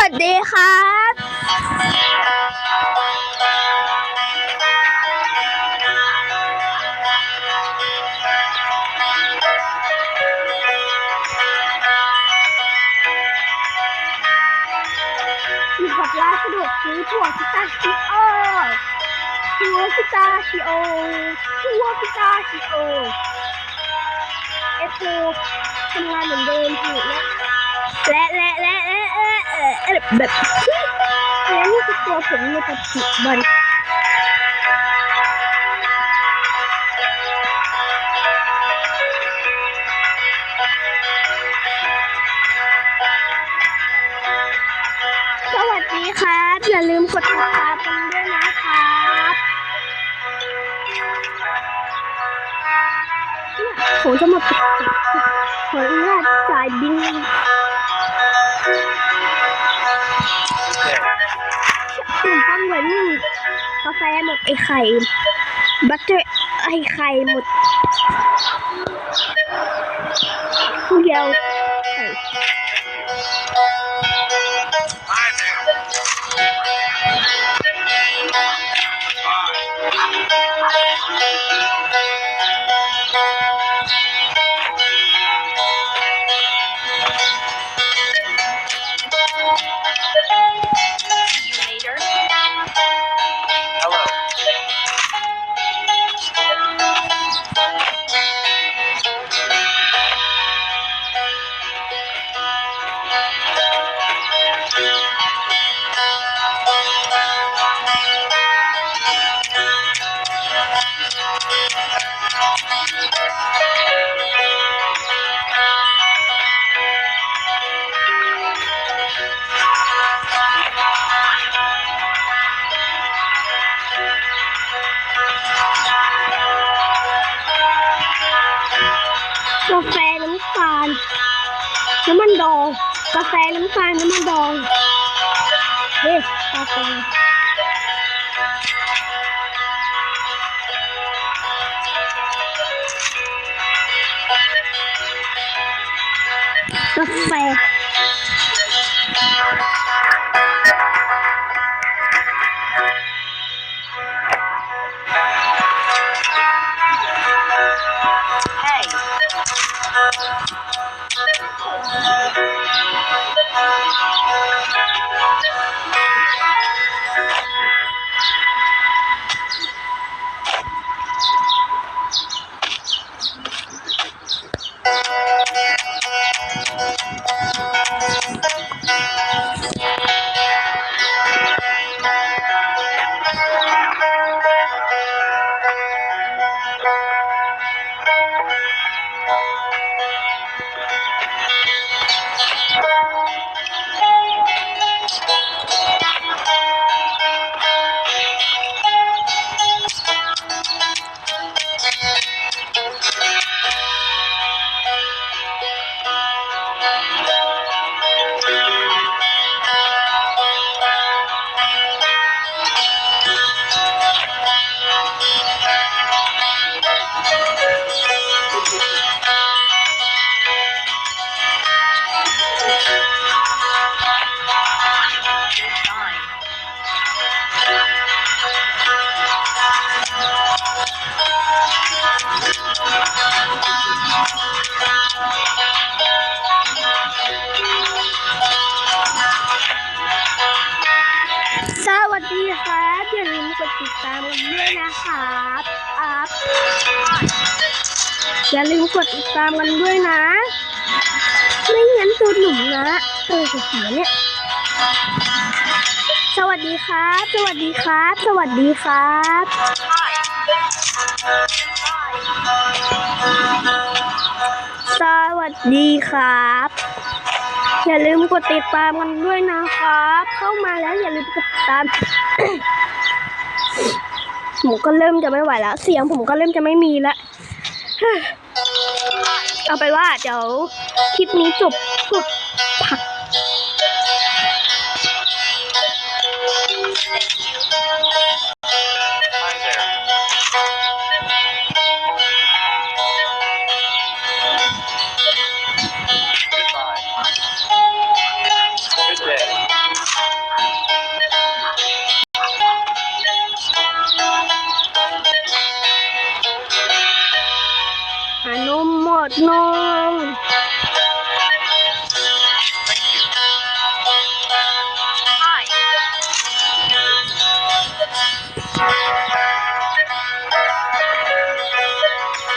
วัสดีครับมีขวดร้านสะดวกซื้อถั่วพิตาชิโอถั่วพิตาชิโอถั่วพิตาชิโอเอฟโฟทำงานเหมือนเดิมถูกนะและและและและและ ออเออแบบและนี่คือตัวผมในปัจจุบันสวัสดีครับ อย่าลืมกดติดตามกันด้วยนะครับผมจะมาปิดขอ แฟหมดไอไข่ บัตเตอร์ไอไข่หมดเดียวาแฟน้ำตาล น้ำมันดอง กาแฟน้ำตาลน้ำมันดองเฮ้ยกาแฟกาแฟ กดติดตามกันด้วยนะครับอัพอย่าลืมกดติดตามกันด้วยนะ ไม่งั้นตัวหนุ่มนะเออเสียเนี่ย สวัสดีครับ สวัสดีครับ สวัสดีครับสวัสดีครับ อย่าลืมกดติดตามกันด้วยนะครับ เข้ามาแล้วอย่าลืมกดติดตาม ผมก็เริ่มจะไม่ไหวแล้ว เสียงผมก็เริ่มจะไม่มีแล้วเอาไปว่าเดี๋ยวคลิปนี้จบสุดผัก ดนม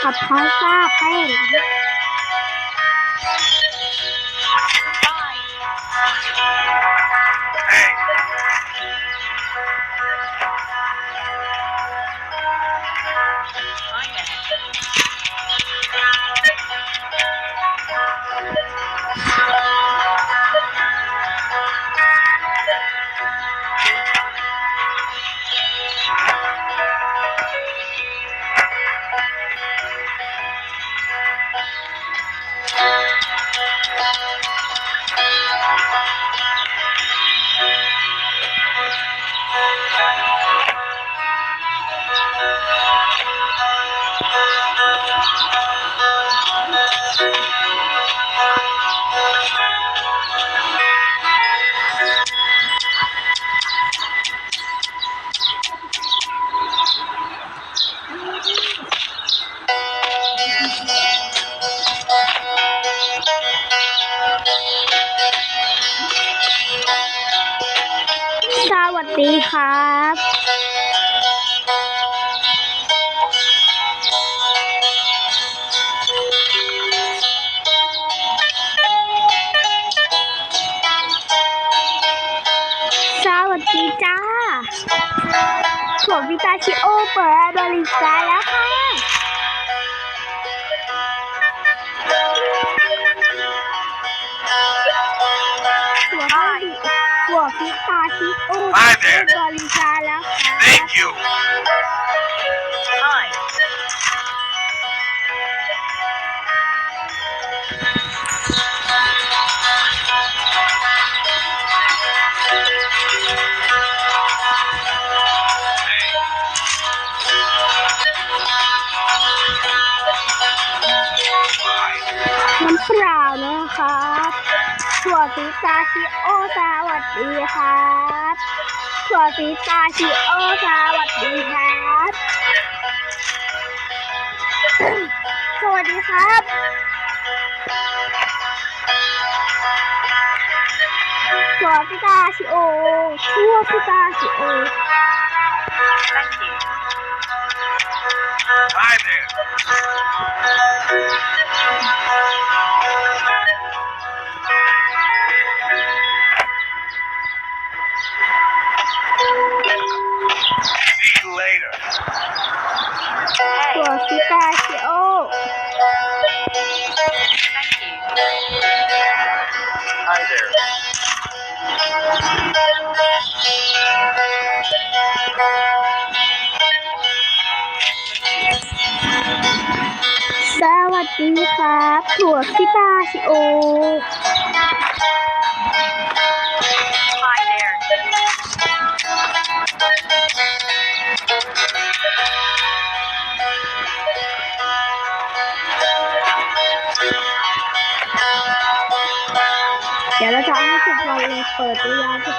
กับพาสต้าแป้งไผมพิตาชิโอเปิดบริการแล้วค่ะหัวข้ดิหัวพิตาชิโอ Hi เปิด there. บริการแล้วค่ะ thank you. ถั่วพิตาชิโอสวัสดีครับถั่วพิตาชิโอสวัสดีครับ สวัสดีครับถั่วพิตาชิโอถั่วพิตาชิโอ Hi there. สวัสดีครับถั่วพิตาชิโอเดี๋ยวเราจะให้ทุกวันเปิดตัวยาทุก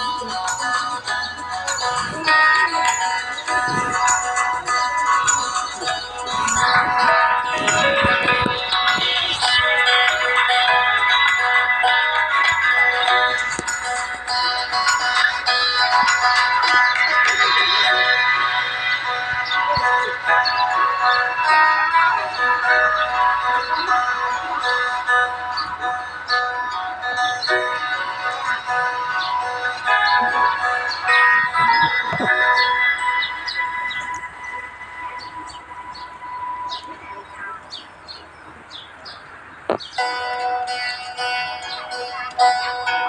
Música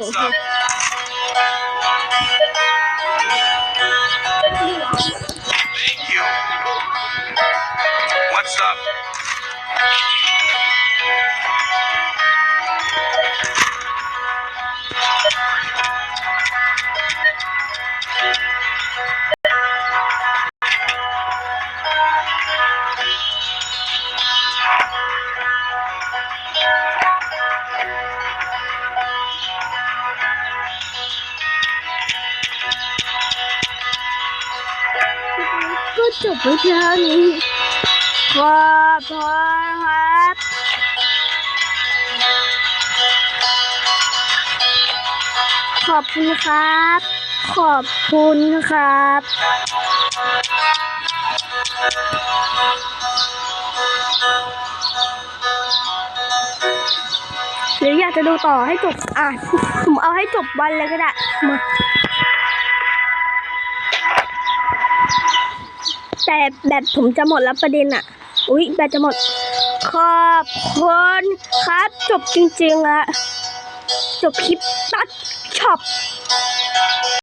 Islam. จบไว้เท่านี้ขอบคุณครับขอบคุณครับ ขอบคุณครับหรืออยากจะดูต่อให้จบ อะ ผมเอาให้จบวันเลยก็ได้ มา แต่แบตผมจะหมดแล้วประเด็นอะอุ๊ยแบตจะหมด ขอบคุณครับ จบจริงๆละจบคลิปตัดช็อป